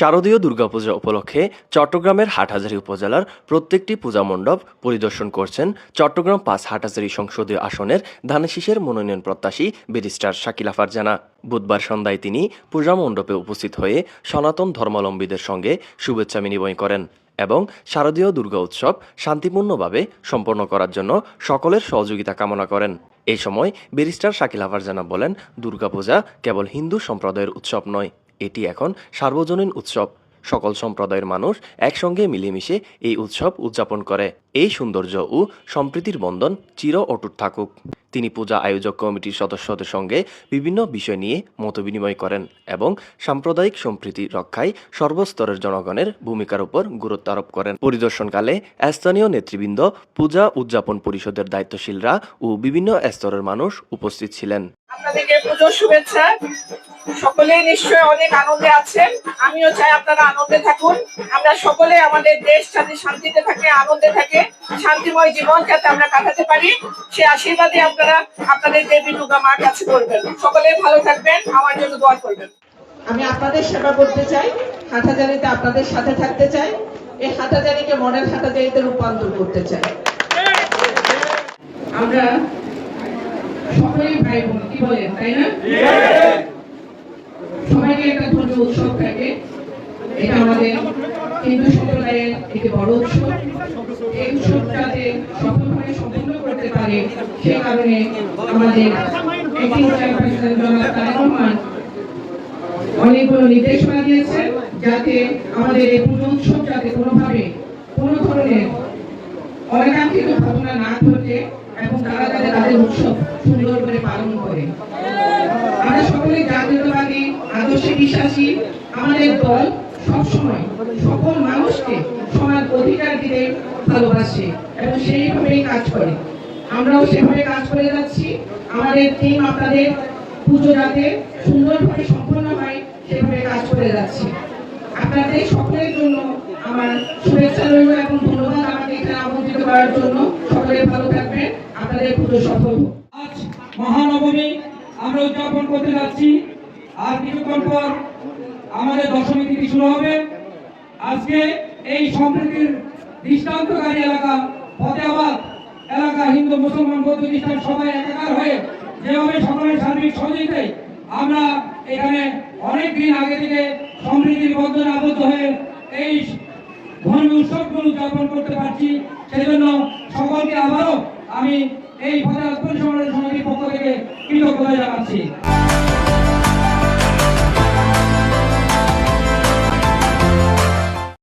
শারদীয় দুর্গাপূজা উপলক্ষে চট্টগ্রামের হাটহাজারী উপজেলার প্রত্যেকটি পূজা মণ্ডপ পরিদর্শন করছেন চট্টগ্রাম পাঁচ হাটহাজারী সংসদীয় আসনের ধানেশিসের মনোনয়ন প্রত্যাশী ব্যারিস্টার শাকিলা ফারজানা বুধবার সন্ধ্যায় তিনি পূজা মণ্ডপে উপস্থিত হয়ে সনাতন ধর্মাবলম্বীদের সঙ্গে শুভেচ্ছা বিনিময় করেন এবং শারদীয় দুর্গা উৎসব শান্তিপূর্ণভাবে সম্পন্ন করার জন্য সকলের সহযোগিতা কামনা করেন। এই সময় ব্যারিস্টার শাকিলা ফারজানা বলেন, দুর্গাপূজা কেবল হিন্দু সম্প্রদায়ের উৎসব নয় এটি এখন সার্বজনীন উৎসব। সকল সম্প্রদায়ের মানুষ একসঙ্গে মিলেমিশে এই উৎসব উদযাপন করে। এই সৌন্দর্য ও সম্প্রীতির বন্ধন চির অটুট থাকুক। তিনি পূজা আয়োজক কমিটির সদস্যদের সঙ্গে বিভিন্ন বিষয় নিয়ে মতবিনিময় করেন এবং সাম্প্রদায়িক সম্প্রীতি রক্ষায় সর্বস্তরের জনগণের ভূমিকার উপর গুরুত্ব আরোপ করেন। পরিদর্শনকালে স্থানীয় নেতৃবৃন্দ পূজা উদযাপন পরিষদের দায়িত্বশীলরা ও বিভিন্ন স্তরের মানুষ উপস্থিত ছিলেন। আপনাদেরকে পুজোর শুভেচ্ছা। সকলেই নিশ্চয়ই অনেক আনন্দে আছেন। আমিও চাই আপনারা আনন্দে থাকুন। আমরা সকলে আমাদের দেশ যাতে শান্তিতে থাকে আনন্দে থাকে শান্তিময় জীবন যাতে আমরা কাটাতে পারি সে আশীর্বাদে আপনারা আপনাদের দেবী দুর্গা মার কাছে করবেন। সকলে ভালো থাকবেন আমার জন্য দোয়া করবেন। আমি আপনাদের সেবা করতে চাই হাটাজারিতে আপনাদের সাথে থাকতে চাই এই হাটাজারিকে মডেল হাটাজারিতে রূপান্তর করতে চাই। আমরা সকলেই ভাই বোন কি বলেন, তাই না? সবাইকে একটা ধর্মীয় উৎসব থাকে। এটা আমাদের হিন্দু সম্প্রদায়ের একটি বড় উৎসব। এই উৎসবটাতে সফলভাবে সম্পূর্ণ করতে পারে সে কারণে আমাদের অনেকগুলো নির্দেশনা দিয়েছেন, যাতে আমাদের এই পুজো উৎসব যাতে কোনোভাবে কোনো ধরনের অনাকাঙ্ক্ষিত ঘটনা না ঘটে। এবং তারা যাতে তাদের উৎসব সুন্দর করে পালন করে। আমরা সকলে জাতীয়তাবাদী, আদর্শে বিশ্বাসী, আমাদের দল সবসময় সকল মানুষকে সমান অধিকার দিতে ভালোবাসে এবং সেইভাবেই কাজ করে। আমরাও সেভাবে কাজ করে যাচ্ছি। আমাদের টিম আপনাদের পুজো যাতে সুন্দরভাবে সম্পন্ন হয়, সেভাবে কাজ করে যাচ্ছি। আপনাদের সকলের জন্য আমার শুভেচ্ছা রইল এবং ধন্যবাদ আমাকে এখানে আমন্ত্রিত করার জন্য সকলে ভালো থাকবেন আপনাদের পুজো সফল আজ মহানবমী আমরা উদযাপন করতে যাচ্ছি। আর কিছুক্ষণ পর আমাদের দশমী তিথি শুরু হবে। আজকে এই সম্প্রীতির দৃষ্টান্তকারী এলাকা, ফতেহাবাদ এলাকা হিন্দু মুসলমান বৌদ্ধ খ্রিস্টান সবাই একাকার হয়ে যেভাবে সকলের সার্বিক সহযোগিতায় আমরা এখানে অনেক দিন আগে থেকে সমৃদ্ধির বন্ধনে আবদ্ধ হয়ে এই ধর্মীয় উৎসবগুলো উদযাপন করতে পারছি। সেই জন্য সকলকে আবারও আমি এই ফতেহাবাদ পরিসমানের সমিতির পক্ষ থেকে কৃতজ্ঞতা জানাচ্ছি।